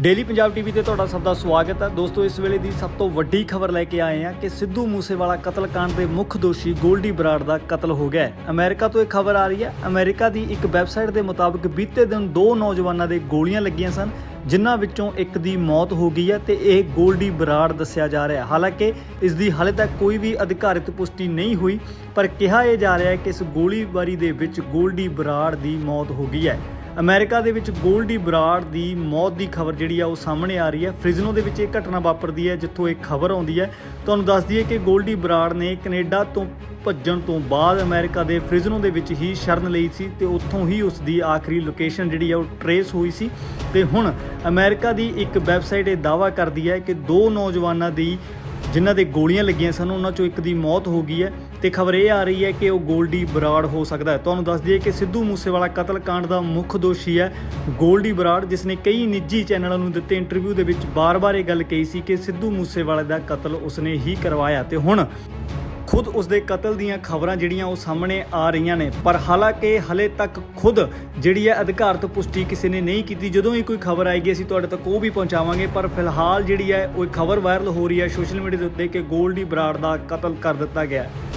Daily Punjab TV ਤੇ ਤੁਹਾਡਾ ਸਭ ਦਾ ਸਵਾਗਤ ਹੈ। ਦੋਸਤੋ, ਇਸ ਵੇਲੇ ਦੀ ਸਭ ਤੋਂ ਵੱਡੀ ਖਬਰ ਲੈ ਕੇ ਆਏ ਹਾਂ ਕਿ ਸਿੱਧੂ ਮੂਸੇਵਾਲਾ ਕਤਲकांड ਦੇ ਮੁੱਖ ਦੋਸ਼ੀ ਗੋਲਡੀ ਬਰਾੜ ਦਾ ਕਤਲ ਹੋ ਗਿਆ ਹੈ। ਅਮਰੀਕਾ ਤੋਂ ਇਹ ਖਬਰ ਆ ਰਹੀ ਹੈ। ਅਮਰੀਕਾ ਦੀ ਇੱਕ ਵੈਬਸਾਈਟ ਦੇ ਮੁਤਾਬਕ ਬੀਤੇ ਦਿਨ ਦੋ ਨੌਜਵਾਨਾਂ ਦੇ ਗੋਲੀਆਂ ਲੱਗੀਆਂ ਸਨ, ਜਿਨ੍ਹਾਂ ਵਿੱਚੋਂ ਇੱਕ ਦੀ ਮੌਤ ਹੋ ਗਈ ਹੈ ਤੇ ਇਹ ਗੋਲਡੀ ਬਰਾੜ ਦੱਸਿਆ ਜਾ ਰਿਹਾ ਹੈ। ਹਾਲਾਂਕਿ, ਇਸ ਦੀ ਹਾਲੇ ਤੱਕ ਕੋਈ ਵੀ ਅਧਿਕਾਰਿਤ ਪੁਸ਼ਟੀ ਨਹੀਂ ਹੋਈ, ਪਰ ਕਿਹਾ ਇਹ ਜਾ ਰਿਹਾ ਹੈ ਕਿ ਇਸ ਗੋਲੀਬਾਰੀ ਦੇ ਵਿੱਚ ਗੋਲਡੀ ਬਰਾੜ ਦੀ ਮੌਤ ਹੋ ਗਈ ਹੈ। ਅਮਰੀਕਾ ਦੇ ਵਿੱਚ ਗੋਲਡੀ ਬਰਾੜ ਦੀ ਮੌਤ ਦੀ ਖਬਰ ਜਿਹੜੀ ਆ ਉਹ ਸਾਹਮਣੇ ਆ ਰਹੀ ਹੈ। ਫ੍ਰਿਜ਼ਨੋ ਦੇ ਵਿੱਚ ਇਹ ਘਟਨਾ ਵਾਪਰਦੀ ਹੈ, ਜਿੱਥੋਂ ਇਹ ਖਬਰ ਆਉਂਦੀ ਹੈ। ਤੁਹਾਨੂੰ ਦੱਸ ਦਈਏ ਕਿ ਗੋਲਡੀ ਬਰਾੜ ਨੇ ਕੈਨੇਡਾ ਤੋਂ ਭੱਜਣ ਤੋਂ ਬਾਅਦ ਅਮਰੀਕਾ ਦੇ ਫ੍ਰਿਜ਼ਨੋ ਦੇ ਵਿੱਚ ਹੀ ਸ਼ਰਨ ਲਈ ਸੀ ਤੇ ਉੱਥੋਂ ਹੀ ਉਸ ਦੀ ਆਖਰੀ ਲੋਕੇਸ਼ਨ ਜਿਹੜੀ ਆ ਉਹ ਟਰੇਸ ਹੋਈ ਸੀ। ਤੇ ਹੁਣ ਅਮਰੀਕਾ ਦੀ ਇੱਕ ਵੈਬਸਾਈਟ ਇਹ ਦਾਅਵਾ ਕਰਦੀ ਹੈ ਕਿ ਦੋ ਨੌਜਵਾਨਾਂ ਦੀ ਜਿਨ੍ਹਾਂ ਦੇ ਗੋਲੀਆਂ ਲੱਗੀਆਂ ਸਨ, ਉਹਨਾਂ ਚੋਂ ਇੱਕ ਦੀ ਮੌਤ ਹੋ ਗਈ ਹੈ ਤੇ ਖਬਰ ਇਹ ਆ ਰਹੀ ਹੈ ਕਿ ਉਹ ਗੋਲਡੀ ਬਰਾੜ ਹੋ ਸਕਦਾ ਹੈ। ਤੁਹਾਨੂੰ ਦੱਸ ਦਈਏ ਕਿ ਸਿੱਧੂ ਮੂਸੇਵਾਲਾ ਕਤਲकांड ਦਾ ਮੁੱਖ ਦੋਸ਼ੀ ਹੈ ਗੋਲਡੀ ਬਰਾੜ, ਜਿਸ ਨੇ ਕਈ ਨਿੱਜੀ ਚੈਨਲਾਂ ਨੂੰ ਦਿੱਤੇ ਇੰਟਰਵਿਊ ਦੇ ਵਿੱਚ ਬਾਰ-ਬਾਰ ਇਹ ਗੱਲ ਕਹੀ ਸੀ ਕਿ ਸਿੱਧੂ ਮੂਸੇਵਾਲੇ ਦਾ ਕਤਲ ਉਸਨੇ ਹੀ ਕਰਵਾਇਆ ਤੇ ਹੁਣ ਖੁਦ ਉਸ ਦੇ ਕਤਲ ਦੀਆਂ ਖਬਰਾਂ ਜਿਹੜੀਆਂ ਉਹ ਸਾਹਮਣੇ ਆ ਰਹੀਆਂ ਨੇ। ਪਰ ਹਾਲਾਂਕਿ ਹਲੇ ਤੱਕ ਖੁਦ ਜਿਹੜੀ ਹੈ ਅਧਿਕਾਰਤ ਪੁਸ਼ਟੀ ਕਿਸੇ ਨੇ ਨਹੀਂ ਕੀਤੀ। ਜਦੋਂ ਹੀ ਕੋਈ ਖਬਰ ਆਏਗੀ, ਅਸੀਂ ਤੁਹਾਡੇ ਤੱਕ ਉਹ ਵੀ ਪਹੁੰਚਾਵਾਂਗੇ। ਪਰ ਫਿਲਹਾਲ ਜਿਹੜੀ ਹੈ ਉਹ ਖਬਰ ਵਾਇਰਲ ਹੋ ਰਹੀ ਹੈ ਸੋਸ਼ਲ ਮੀਡੀਆ ਦੇ ਉੱਤੇ ਕਿ ਗੋਲਡੀ ਬਰਾੜ ਦਾ ਕਤਲ ਕਰ ਦਿੱਤਾ ਗਿਆ